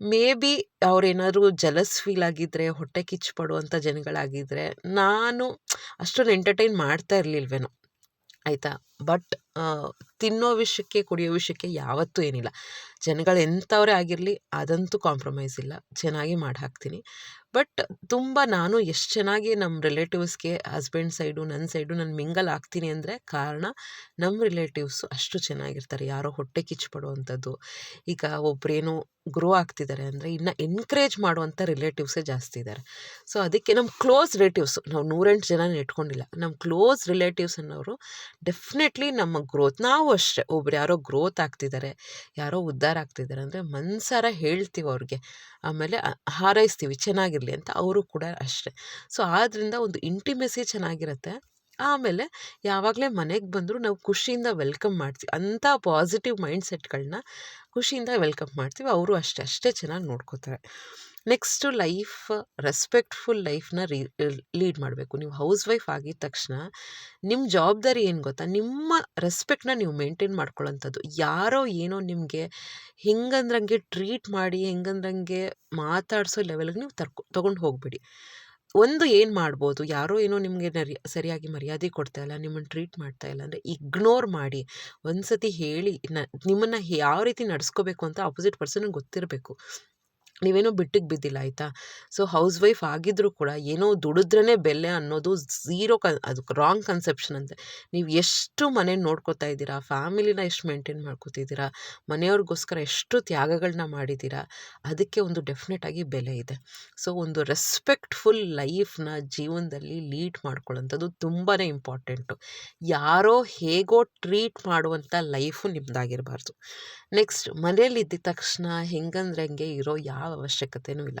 Speaker 1: ಮೇ ಬಿ ಅವ್ರೇನಾದ್ರು ಜಲಸ್ ಫೀಲ್ ಆಗಿದ್ದರೆ ಹೊಟ್ಟೆ ಕಿಚ್ಚು ಪಡುವಂಥ ಜನಗಳಾಗಿದ್ದರೆ ನಾನು ಅಷ್ಟೊಂದು ಎಂಟರ್ಟೈನ್ ಮಾಡ್ತಾ ಇರಲಿಲ್ವೇನೋ, ಆಯಿತಾ? ಬಟ್ ತಿನ್ನೋ ವಿಷಯಕ್ಕೆ, ಕುಡಿಯೋ ವಿಷಯಕ್ಕೆ ಯಾವತ್ತೂ ಏನಿಲ್ಲ. ಜನಗಳು ಎಂಥವರೇ ಆಗಿರಲಿ, ಅದಂತೂ ಕಾಂಪ್ರಮೈಸ್ ಇಲ್ಲ. ಚೆನ್ನಾಗಿ ಮಾಡಿ ಹಾಕ್ತೀನಿ ಬಟ್ ತುಂಬ ನಾನು ಎಷ್ಟು ಚೆನ್ನಾಗಿ ನಮ್ಮ ರಿಲೇಟಿವ್ಸ್ಗೆ ಹಸ್ಬೆಂಡ್ ಸೈಡು ನನ್ನ ಸೈಡು ನಾನು ಮಿಂಗಲ್ ಆಗ್ತೀನಿ ಅಂದರೆ ಕಾರಣ ನಮ್ಮ ರಿಲೇಟಿವ್ಸು ಅಷ್ಟು ಚೆನ್ನಾಗಿರ್ತಾರೆ. ಯಾರೋ ಹೊಟ್ಟೆ ಕಿಚ್ಚು ಪಡುವಂಥದ್ದು. ಈಗ ಒಬ್ಬರೇನೋ ಗ್ರೋ ಆಗ್ತಿದ್ದಾರೆ ಅಂದರೆ ಇನ್ನು ಎನ್ಕರೇಜ್ ಮಾಡುವಂಥ ರಿಲೇಟಿವ್ಸೇ ಜಾಸ್ತಿ ಇದ್ದಾರೆ ಸೊ ಅದಕ್ಕೆ ನಮ್ಮ ಕ್ಲೋಸ್ ರಿಲೇಟಿವ್ಸ್, ನಾವು ನೂರೆಂಟು ಜನ ಇಟ್ಕೊಂಡಿಲ್ಲ ನಮ್ಮ ಕ್ಲೋಸ್ ರಿಲೇಟಿವ್ಸ್ ಅನ್ನೋರು ಡೆಫಿನೆಟ್ಲಿ ನಮ್ಮ ಗ್ರೋತ್ ನಾವು ಅಷ್ಟೇ. ಒಬ್ರು ಯಾರೋ ಗ್ರೋತ್ ಆಗ್ತಿದ್ದಾರೆ ಯಾರೋ ಉದ್ಧಾರ ಆಗ್ತಿದ್ದಾರೆ ಅಂದರೆ ಮನ್ಸಾರ ಹೇಳ್ತೀವಿ ಅವ್ರಿಗೆ. ಆಮೇಲೆ ಹಾರೈಸ್ತೀವಿ ಚೆನ್ನಾಗಿರಲಿ ಅಂತ ಅವರು ಕೂಡ ಅಷ್ಟೇ. ಸೊ ಆದ್ದರಿಂದ ಒಂದು ಇಂಟಿಮೆಸಿ ಚೆನ್ನಾಗಿರುತ್ತೆ. ಆಮೇಲೆ ಯಾವಾಗಲೇ ಮನೆಗೆ ಬಂದರೂ ನಾವು ಖುಷಿಯಿಂದ ವೆಲ್ಕಮ್ ಮಾಡ್ತೀವಿ. ಅಂಥ ಪಾಸಿಟಿವ್ ಮೈಂಡ್ ಸೆಟ್ಗಳನ್ನ ಖುಷಿಯಿಂದ ವೆಲ್ಕಮ್ ಮಾಡ್ತೀವಿ. ಅವರು ಅಷ್ಟೇ ಅಷ್ಟೇ ಚೆನ್ನಾಗಿ ನೋಡ್ಕೋತಾರೆ. ನೆಕ್ಸ್ಟು ಲೈಫ್, ರೆಸ್ಪೆಕ್ಟ್ಫುಲ್ ಲೈಫ್ನ ರೀ ಲೀಡ್ ಮಾಡಬೇಕು. ನೀವು ಹೌಸ್ ವೈಫ್ ಆಗಿದ ತಕ್ಷಣ ನಿಮ್ಮ ಜವಾಬ್ದಾರಿ ಏನು ಗೊತ್ತಾ? ನಿಮ್ಮ ರೆಸ್ಪೆಕ್ಟ್ನ ನೀವು ಮೇಂಟೈನ್ ಮಾಡ್ಕೊಳ್ಳೋಂಥದ್ದು. ಯಾರೋ ಏನೋ ನಿಮಗೆ ಹಿಂಗಂದ್ರಂಗೆ ಟ್ರೀಟ್ ಮಾಡಿ, ಹೆಂಗಂದ್ರಂಗೆ ಮಾತಾಡಿಸೋ ಲೆವೆಲ್ಗೆ ನೀವು ತರ್ಕೊ, ತೊಗೊಂಡು ಹೋಗಬೇಡಿ. ಒಂದು ಏನು ಮಾಡ್ಬೋದು? ಯಾರೋ ಏನೋ ನಿಮಗೆ ನರಿ, ಸರಿಯಾಗಿ ಮರ್ಯಾದೆ ಕೊಡ್ತಾ ಇಲ್ಲ, ನಿಮ್ಮನ್ನು ಟ್ರೀಟ್ ಮಾಡ್ತಾ ಇಲ್ಲ ಅಂದರೆ ಇಗ್ನೋರ್ ಮಾಡಿ ಒಂದು ಸತಿ ಹೇಳಿ, ನ, ನಿಮ್ಮನ್ನು ಯಾವ ರೀತಿ ನಡೆಸ್ಕೋಬೇಕು ಅಂತ ಅಪೋಸಿಟ್ ಪರ್ಸನ್ಗೆ ಗೊತ್ತಿರಬೇಕು. ನೀವೇನೋ ಬಿಟ್ಟಿಗೆ ಬಿದ್ದಿಲ್ಲ, ಆಯಿತಾ? ಸೊ, ಹೌಸ್ ವೈಫ್ ಆಗಿದ್ದರೂ ಕೂಡ ಏನೋ ದುಡಿದ್ರೇ ಬೆಲೆ ಅನ್ನೋದು ಝೀರೋ ಕನ್, ಅದು ರಾಂಗ್ ಕನ್ಸೆಪ್ಷನ್ ಅಂತೆ. ನೀವು ಎಷ್ಟು ಮನೆ ನೋಡ್ಕೋತಾ ಇದ್ದೀರಾ, ಫ್ಯಾಮಿಲಿನ ಎಷ್ಟು ಮೇಂಟೈನ್ ಮಾಡ್ಕೋತಿದ್ದೀರಾ, ಮನೆಯವ್ರಿಗೋಸ್ಕರ ಎಷ್ಟು ತ್ಯಾಗಗಳನ್ನ ಮಾಡಿದ್ದೀರಾ, ಅದಕ್ಕೆ ಒಂದು ಡೆಫಿನೆಟಾಗಿ ಬೆಲೆ ಇದೆ. ಸೊ, ಒಂದು ರೆಸ್ಪೆಕ್ಟ್ಫುಲ್ ಲೈಫ್ನ ಜೀವನದಲ್ಲಿ ಲೀಡ್ ಮಾಡ್ಕೊಳ್ಳೋಂಥದ್ದು ತುಂಬಾ ಇಂಪಾರ್ಟೆಂಟು. ಯಾರೋ ಹೇಗೋ ಟ್ರೀಟ್ ಮಾಡುವಂಥ ಲೈಫು ನಿಮ್ಮದಾಗಿರಬಾರ್ದು ನೆಕ್ಸ್ಟ್ ಮನೇಲಿ ಇದ್ದ ತಕ್ಷಣ ಹೆಂಗಂದ್ರೆ ಹಂಗೆ ಇರೋ ಯಾವ ಅವಶ್ಯಕತೆಯೂ ಇಲ್ಲ.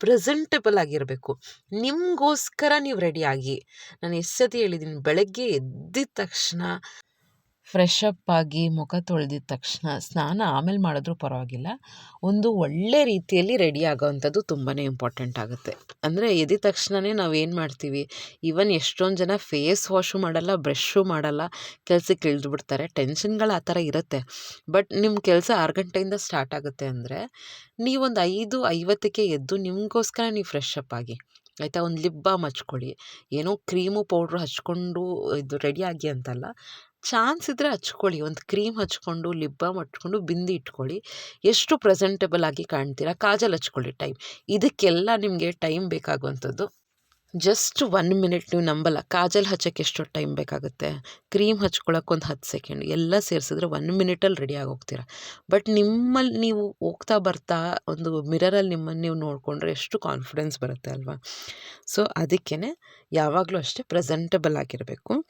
Speaker 1: ಪ್ರೆಸೆಂಟಬಲ್ ಆಗಿರಬೇಕು. ನಿಮಗೋಸ್ಕರ ನೀವು ರೆಡಿಯಾಗಿ ನಾನು ಎಷ್ಟು ಸತಿ ಹೇಳಿದ್ದೀನಿ ಬೆಳಗ್ಗೆ ಎದ್ದಿದ ತಕ್ಷಣ ಫ್ರೆಶ್ ಅಪ್ ಆಗಿ ಮುಖ ತೊಳೆದಿದ ತಕ್ಷಣ ಸ್ನಾನ ಆಮೇಲೆ ಮಾಡಿದ್ರೂ ಪರವಾಗಿಲ್ಲ. ಒಂದು ಒಳ್ಳೆ ರೀತಿಯಲ್ಲಿ ರೆಡಿ ಆಗೋವಂಥದ್ದು ತುಂಬಾ ಇಂಪಾರ್ಟೆಂಟ್ ಆಗುತ್ತೆ. ಅಂದರೆ ಎದ್ದ ತಕ್ಷಣವೇ ನಾವು ಏನು ಮಾಡ್ತೀವಿ? ಈವನ್ ಎಷ್ಟೊಂದು ಜನ ಫೇಸ್ ವಾಶು ಮಾಡಲ್ಲ ಬ್ರಷ್ಷು ಮಾಡಲ್ಲ, ಕೆಲಸಕ್ಕೆ ಇಳಿದು ಬಿಡ್ತಾರೆ. ಟೆನ್ಷನ್ಗಳು ಆ ಥರ ಇರುತ್ತೆ. ಬಟ್ ನಿಮ್ಮ ಕೆಲಸ ಆರು ಗಂಟೆಯಿಂದ ಸ್ಟಾರ್ಟ್ ಆಗುತ್ತೆ ಅಂದರೆ ನೀವೊಂದು ಐದು ಐವತ್ತಕ್ಕೆ ಎದ್ದು ನಿಮಗೋಸ್ಕರ ನೀವು ಫ್ರೆಶ್ ಅಪ್ ಆಗಿ. ಆಯಿತಾ? ಒಂದು ಲಿಪ್ ಬಾಮ್ ಹಚ್ಕೊಳ್ಳಿ ಏನೋ ಕ್ರೀಮು ಪೌಡ್ರು ಹಚ್ಕೊಂಡು ಇದು ರೆಡಿಯಾಗಿ ಅಂತಲ್ಲ ಚಾನ್ಸ್ ಇದ್ದರೆ ಹಚ್ಕೊಳ್ಳಿ. ಒಂದು ಕ್ರೀಮ್ ಹಚ್ಕೊಂಡು ಲಿಪ್ ಬಾಮ್ ಹಚ್ಕೊಂಡು ಬಿಂದಿ ಇಟ್ಕೊಳ್ಳಿ. ಎಷ್ಟು ಪ್ರೆಸೆಂಟೇಬಲ್ ಆಗಿ ಕಾಣ್ತೀರಾ? ಕಾಜಲ್ ಹಚ್ಕೊಳ್ಳಿ ಟೈಮ್. ಇದಕ್ಕೆಲ್ಲ ನಿಮಗೆ ಟೈಮ್ ಬೇಕಾಗುವಂಥದ್ದು. ಜಸ್ಟ್ ಒನ್ ಮಿನಿಟ್ ನೀವು ನಂಬಲ್ಲ. ಕಾಜಲ್ ಹಚ್ಚೋಕ್ಕೆ ಎಷ್ಟು ಟೈಮ್ ಬೇಕಾಗುತ್ತೆ? ಕ್ರೀಮ್ ಹಚ್ಕೊಳಕ್ಕೆ ಒಂದು ಹತ್ತು ಸೆಕೆಂಡ್ ಎಲ್ಲ ಸೇರಿಸಿದ್ರೆ ಒನ್ ಮಿನಿಟಲ್ಲಿ ರೆಡಿ ಹೋಗ್ತೀರ ಬಟ್ ನಿಮ್ಮಲ್ಲಿ ನೀವು ಹೋಗ್ತಾ ಬರ್ತಾ ಒಂದು ಮಿರರಲ್ಲಿ ನಿಮ್ಮನ್ನು ನೀವು ನೋಡಿಕೊಂಡ್ರೆ ಎಷ್ಟು ಕಾನ್ಫಿಡೆನ್ಸ್ ಬರುತ್ತೆ ಅಲ್ವಾ? ಸೊ ಅದಕ್ಕೇ ಯಾವಾಗಲೂ ಅಷ್ಟೇ ಪ್ರೆಸೆಂಟಬಲ್ ಆಗಿರಬೇಕು.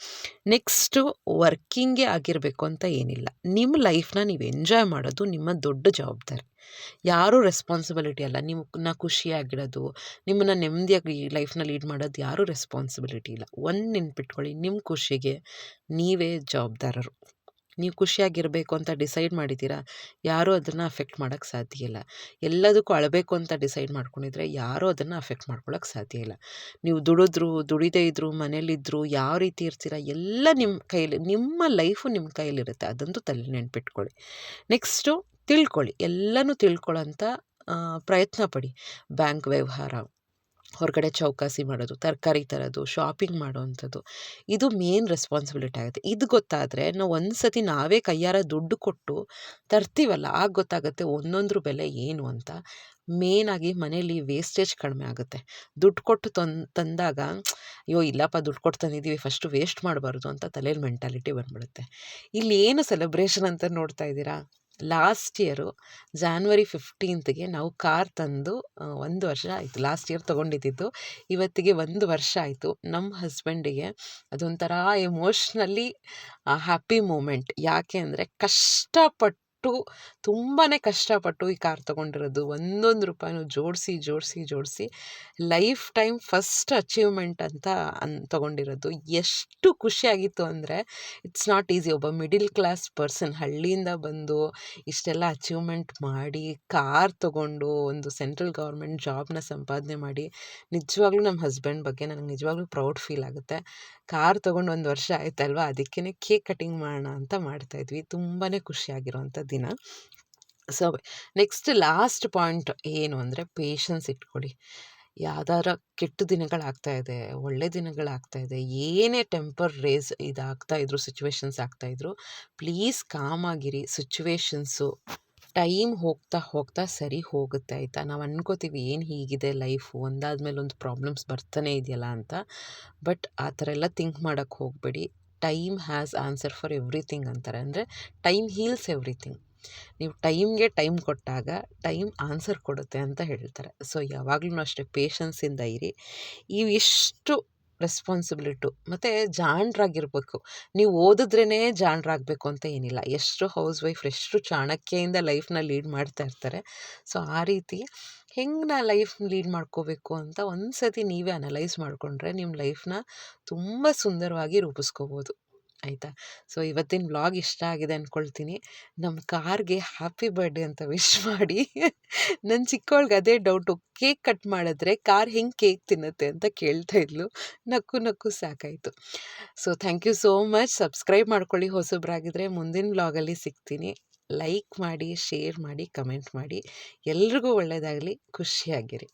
Speaker 1: ನೆಕ್ಸ್ಟು ವರ್ಕಿಂಗೇ ಆಗಿರಬೇಕು ಅಂತ ಏನಿಲ್ಲ. ನಿಮ್ಮ ಲೈಫ್ನ ನೀವು ಎಂಜಾಯ್ ಮಾಡೋದು ನಿಮ್ಮ ದೊಡ್ಡ ಜವಾಬ್ದಾರಿ. ಯಾರೂ ರೆಸ್ಪಾನ್ಸಿಬಿಲಿಟಿ ಅಲ್ಲ. ನಿಮ್ಮನ್ನ ಖುಷಿಯಾಗಿಡೋದು, ನಿಮ್ಮನ್ನು ನೆಮ್ಮದಿಯಾಗಿ ಲೈಫ್ನ ಲೀಡ್ ಮಾಡೋದು ಯಾರೂ ರೆಸ್ಪಾನ್ಸಿಬಿಲಿಟಿ ಇಲ್ಲ. ಒಂದು ನೆನ್ಪಿಟ್ಕೊಳ್ಳಿ ನಿಮ್ಮ ಖುಷಿಗೆ ನೀವೇ ಜವಾಬ್ದಾರರು. ನೀವು ಖುಷಿಯಾಗಿರಬೇಕು ಅಂತ ಡಿಸೈಡ್ ಮಾಡಿದ್ದೀರಾ, ಯಾರೂ ಅದನ್ನು ಅಫೆಕ್ಟ್ ಮಾಡೋಕ್ಕೆ ಸಾಧ್ಯ ಇಲ್ಲ. ಎಲ್ಲದಕ್ಕೂ ಅಳಬೇಕು ಅಂತ ಡಿಸೈಡ್ ಮಾಡ್ಕೊಂಡಿದ್ರೆ ಯಾರೂ ಅದನ್ನು ಅಫೆಕ್ಟ್ ಮಾಡ್ಕೊಳಕ್ಕೆ ಸಾಧ್ಯ ಇಲ್ಲ. ನೀವು ದುಡಿದ್ರು, ದುಡಿದೇ ಇದ್ದರು ಮನೇಲಿದ್ದರು ಯಾವ ರೀತಿ ಇರ್ತೀರ, ಎಲ್ಲ ನಿಮ್ಮ ಕೈಲಿ, ನಿಮ್ಮ ಲೈಫು ನಿಮ್ಮ ಕೈಯಲ್ಲಿರುತ್ತೆ ಅದಂತೂ ತಲೆ ನೆನ್ಪಿಟ್ಕೊಳ್ಳಿ. ನೆಕ್ಸ್ಟು ತಿಳ್ಕೊಳ್ಳಿ, ಎಲ್ಲನೂ ತಿಳ್ಕೊಳ್ಳೋಂಥ ಪ್ರಯತ್ನ ಪಡಿ. ಬ್ಯಾಂಕ್ ವ್ಯವಹಾರ, ಹೊರಗಡೆ ಚೌಕಾಸಿ ಮಾಡೋದು, ತರಕಾರಿ ತರೋದು, ಶಾಪಿಂಗ್ ಮಾಡೋವಂಥದ್ದು, ಇದು ಮೇನ್ ರೆಸ್ಪಾನ್ಸಿಬಿಲಿಟಿ ಆಗುತ್ತೆ. ಇದು ಗೊತ್ತಾದರೆ, ನಾವು ಒಂದು ಸತಿ ನಾವೇ ಕೈಯಾರ ದುಡ್ಡು ಕೊಟ್ಟು ತರ್ತೀವಲ್ಲ, ಆಗ ಗೊತ್ತಾಗುತ್ತೆ ಒಂದೊಂದ್ರ ಬೆಲೆ ಏನು ಅಂತ. ಮೇನಾಗಿ ಮನೇಲಿ ವೇಸ್ಟೇಜ್ ಕಡಿಮೆ ಆಗುತ್ತೆ. ದುಡ್ಡು ಕೊಟ್ಟು ತಂದು ತಂದಾಗ, ಅಯ್ಯೋ, ಇಲ್ಲಪ್ಪ, ದುಡ್ಡು ಕೊಟ್ಟು ತಂದಿದ್ದೀವಿ, ಫಸ್ಟು ವೇಸ್ಟ್ ಮಾಡಬಾರ್ದು ಅಂತ ತಲೆಯಲ್ಲಿ ಮೆಂಟಾಲಿಟಿ ಬಂದ್ಬಿಡುತ್ತೆ. ಇಲ್ಲಿ ಏನು ಸೆಲೆಬ್ರೇಷನ್ ಅಂತ ನೋಡ್ತಾ ಇದ್ದೀರಾ? ಲಾಸ್ಟ್ ಇಯರು ಜಾನ್ವರಿ ಫಿಫ್ಟೀನ್ತ್ಗೆ ನಾವು ಕಾರ್ ತಂದು ಒಂದು ವರ್ಷ ಆಯಿತು. ಲಾಸ್ಟ್ ಇಯರ್ ತೊಗೊಂಡಿದ್ದಿತ್ತು ಇವತ್ತಿಗೆ ಒಂದು ವರ್ಷ ಆಯಿತು. ನಮ್ಮ ಹಸ್ಬೆಂಡಿಗೆ ಅದೊಂಥರ ಎಮೋಷ್ನಲಿ ಹ್ಯಾಪಿ ಮೂಮೆಂಟ್ ಯಾಕೆ ಅಂದರೆ ಕಷ್ಟಪಟ್ಟು ತುಂಬಾ ಕಷ್ಟಪಟ್ಟು ಈ ಕಾರ್ ತೊಗೊಂಡಿರೋದು. ಒಂದೊಂದು ರೂಪಾಯಿನೂ ಜೋಡಿಸಿ ಜೋಡಿಸಿ ಜೋಡಿಸಿ ಲೈಫ್ ಟೈಮ್ ಫಸ್ಟ್ ಅಚೀವ್ಮೆಂಟ್ ಅಂತ ಅನ್, ತೊಗೊಂಡಿರೋದು. ಎಷ್ಟು ಖುಷಿಯಾಗಿತ್ತು ಅಂದರೆ ಇಟ್ಸ್ ನಾಟ್ ಈಸಿ. ಒಬ್ಬ ಮಿಡಿಲ್ ಕ್ಲಾಸ್ ಪರ್ಸನ್ ಹಳ್ಳಿಯಿಂದ ಬಂದು ಇಷ್ಟೆಲ್ಲ ಅಚೀವ್ಮೆಂಟ್ ಮಾಡಿ ಕಾರ್ ತೊಗೊಂಡು ಒಂದು ಸೆಂಟ್ರಲ್ ಗೌರ್ಮೆಂಟ್ ಜಾಬ್ನ ಸಂಪಾದನೆ ಮಾಡಿ ನಿಜವಾಗ್ಲೂ ನಮ್ಮ ಹಸ್ಬೆಂಡ್ ಬಗ್ಗೆ ನನಗೆ ನಿಜವಾಗ್ಲೂ ಪ್ರೌಡ್ ಫೀಲ್ ಆಗುತ್ತೆ. ಕಾರ್ ತೊಗೊಂಡು ಒಂದು ವರ್ಷ ಆಯ್ತಲ್ವ? ಅದಕ್ಕೇ ಕೇಕ್ ಕಟಿಂಗ್ ಮಾಡೋಣ ಅಂತ ಮಾಡ್ತಾಯಿದ್ವಿ ತುಂಬಾ ಖುಷಿಯಾಗಿರುವಂಥ ದಿನ. ಸೊ, ನೆಕ್ಸ್ಟ್ ಲಾಸ್ಟ್ ಪಾಯಿಂಟ್ ಏನು ಅಂದರೆ ಪೇಷನ್ಸ್ ಇಟ್ಕೊಳ್ಳಿ. ಯಾವ್ದಾರ ಕೆಟ್ಟ ದಿನಗಳಾಗ್ತಾ ಇದೆ, ಒಳ್ಳೆ ದಿನಗಳಾಗ್ತಾ ಇದೆ, ಏನೇ ಟೆಂಪರ್ ರೇಸ್ ಇದಾಗ್ತಾ ಇದ್ರು ಸಿಚುವೇಶನ್ಸ್ ಆಗ್ತಾ ಇದ್ರು ಪ್ಲೀಸ್ ಕಾಮಾಗಿರಿ ಸಿಚುವೇಶನ್ಸು ಟೈಮ್ ಹೋಗ್ತಾ ಹೋಗ್ತಾ ಸರಿ ಹೋಗುತ್ತೆ ಆಯಿತಾ? ನಾವು ಅನ್ಕೋತೀವಿ, ಏನು ಹೀಗಿದೆ ಲೈಫು? ಒಂದಾದ್ಮೇಲೆ ಒಂದು ಪ್ರಾಬ್ಲಮ್ಸ್ ಬರ್ತಾನೆ ಇದೆಯಲ್ಲ ಅಂತ. ಬಟ್ ಆ ಥರ ಎಲ್ಲ ಥಿಂಕ್ ಮಾಡೋಕ್ಕೆ ಹೋಗಬೇಡಿ. Time has answer for everything ಅಂತಾರೆ. ಅಂದರೆ ಟೈಮ್ ಹೀಲ್ಸ್ ಎವ್ರಿಥಿಂಗ್. ನೀವು ಟೈಮ್ಗೆ ಟೈಮ್ ಕೊಟ್ಟಾಗ ಟೈಮ್ ಆನ್ಸರ್ ಕೊಡುತ್ತೆ ಅಂತ ಹೇಳ್ತಾರೆ. ಸೊ, ಯಾವಾಗಲೂ ಅಷ್ಟೇ ಪೇಷನ್ಸಿಂದ ಇರಿ. ಇವಿಷ್ಟು ರೆಸ್ಪಾನ್ಸಿಬಿಲಿಟು ಮತ್ತು ಜಾಣರಾಗಿರ್ಬೇಕು. ನೀವು ಓದಿದ್ರೇ ಜಾಣರಾಗಬೇಕು ಅಂತ ಏನಿಲ್ಲ. ಎಷ್ಟು ಹೌಸ್ ವೈಫ್ ಎಷ್ಟು ಚಾಣಕ್ಯಿಂದ ಲೈಫ್ನ ಲೀಡ್ ಮಾಡ್ತಾ ಇರ್ತಾರೆ. ಸೊ ಆ ರೀತಿ ಹೆಂಗೆ ನಾ ಲೈಫ್ ಲೀಡ್ ಮಾಡ್ಕೋಬೇಕು ಅಂತ ಒಂದು ಸತಿ ನೀವೇ ಅನಲೈಸ್ ಮಾಡಿಕೊಂಡ್ರೆ ನಿಮ್ಮ ಲೈಫ್ನ ತುಂಬ ಸುಂದರವಾಗಿ ರೂಪಿಸ್ಕೋಬೋದು. ಆಯಿತಾ? ಸೊ ಇವತ್ತಿನ ವ್ಲಾಗ್ ಇಷ್ಟ ಆಗಿದೆ ಅಂದ್ಕೊಳ್ತೀನಿ ನಮ್ಮ ಕಾರ್ಗೆ ಹ್ಯಾಪಿ ಬರ್ಡೇ ಅಂತ ವಿಶ್ *laughs* ಮಾಡಿ. ನನ್ನ ಚಿಕ್ಕವಳಿಗೆ ಅದೇ ಡೌಟು ಕೇಕ್ ಕಟ್ ಮಾಡಿದ್ರೆ ಕಾರ್ ಹೆಂಗೆ ಕೇಕ್ ತಿನ್ನುತ್ತೆ ಅಂತ ಕೇಳ್ತಾ ಇದ್ಲು. ನಕ್ಕು ನಕ್ಕು ಸಾಕಾಯಿತು. So thank you so much subscribe ಮಾಡ್ಕೊಳ್ಳಿ ಹೊಸಬ್ರಾಗಿದ್ದರೆ ಮುಂದಿನ ವ್ಲಾಗಲ್ಲಿ ಸಿಗ್ತೀನಿ. ಲೈಕ್ ಮಾಡಿ ಶೇರ್ ಮಾಡಿ ಕಮೆಂಟ್ ಮಾಡಿ. ಎಲ್ರಿಗೂ ಒಳ್ಳೆಯದಾಗಲಿ ಖುಷಿಯಾಗಿರಿ.